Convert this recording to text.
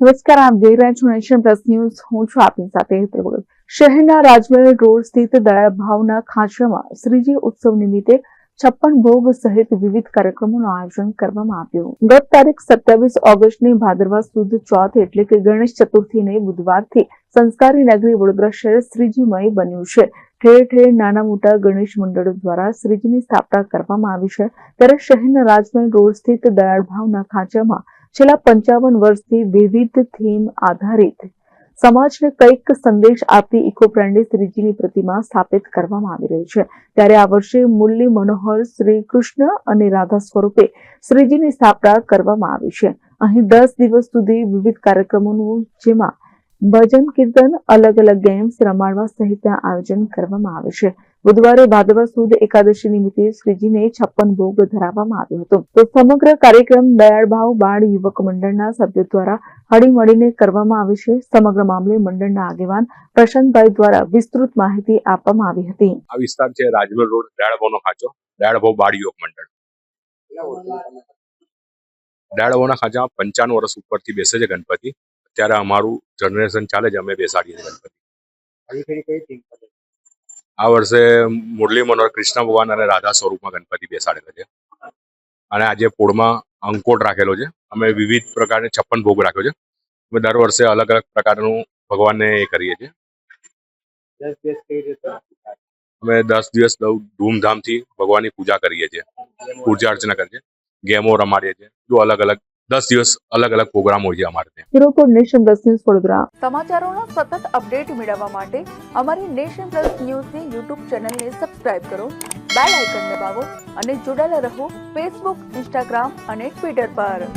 નમસ્કાર, આપ જોઈ રહ્યા છો નેશન પ્લસ ન્યૂઝ. હું છું આપની સાથે શહેરના રાજમહેલ રોડ સ્થિત દયાળ ભાવના ખાંચામાં શ્રીજી ઉત્સવ નિમિત્તે છપ્પન ભોગ સહિત વિવિધ કાર્યક્રમોનું આયોજન કરવામાં આવ્યું. ગત તારીખ સત્યાવીસ ઓગસ્ટની ભાદરવા સુદ ચોથ એટલે કે ગણેશ ચતુર્થીને બુધવારથી સંસ્કારી નગરી વડોદરા શહેર શ્રીજીમય બન્યું છે. ઠેર ઠેર નાના મોટા ગણેશ મંડળો દ્વારા શ્રીજીની સ્થાપના કરવામાં આવી છે. ત્યારે શહેરના રાજમહેલ રોડ સ્થિત દયાળ ભાવના ખાંચામાં છેલ્લા પંચાવન વર્ષથી વિવિધ થીમ આધારિત સમાજને કંઈક સંદેશ આપતી ઇકો ફ્રેન્ડલી શ્રીજીની પ્રતિમા સ્થાપિત કરવામાં આવી રહી છે. ત્યારે આ વર્ષે મુરલી મનોહર શ્રી કૃષ્ણ અને રાધા સ્વરૂપે શ્રીજીની સ્થાપના કરવામાં આવી છે. અહીં દસ દિવસ સુધી વિવિધ કાર્યક્રમોનું, જેમાં ભજન, કીર્તન અલગ અલગ ગેમ્સ રમાડવા સહિતના આયોજન કરવામાં આવે છે. બુધવારે ભાદરવા સુદ એકાદશી નિમિત્તે શ્રીજીને છપ્પન ભોગ ધરાવવામાં આવ્યો હતો. તો સમગ્ર કાર્યક્રમ દયાળભાવ બાળ યુવક મંડળના સભ્યો દ્વારા હળીમળીને કરવામાં આવે છે. સમગ્ર મામલે મંડળના આગેવાન પ્રશાંતભાઈ દ્વારા વિસ્તૃત માહિતી આપવામાં આવી હતી. આ વિસ્તાર છે રાજમલ રોડ દયાળભાવનો ખાંચો. દયાળભાવ બાળ યુવક મંડળ. દયાળભાવના ખાંચામાં પંચાણું વર્ષ ઉપરથી બેસે છે ગણપતિ. અત્યારે અમારું જનરેશન ચાલે છે અમે બેસાડીએ છીએ ગણપતિ. આ વર્ષે મુરલી મનોહર કૃષ્ણ ભગવાન અને રાધા સ્વરૂપમાં ગણપતિ બેસાડેલો છે. અને આજે પોળમાં અંકોટ રાખેલો છે. અમે વિવિધ પ્રકારની છપ્પન ભોગ રાખ્યો છે. અમે દર વર્ષે અલગ અલગ પ્રકારનું ભગવાનને એ કરીએ છીએ. અમે દસ દિવસ ધૂમધામથી ભગવાનની પૂજા કરીએ છીએ. પૂજા અર્ચના કરીએ ગેમો રમાડીએ છીએ. બધું અલગ અલગ દસ દિવસ અલગ અલગ પ્રોગ્રામ હોય છે અમારે ત્યાં. Bureau nation plus news Vadodara. સમાચારોનો સતત અપડેટ મેળવવા માટે અમારી નેશન પ્લસ ન્યૂઝની યુટ્યુબ ચેનલને સબસ્ક્રાઇબ કરો બેલ આઇકન દબાવો અને જોડાયેલા રહો ફેસબુક ઇન્સ્ટાગ્રામ અને ટ્વિટર પર.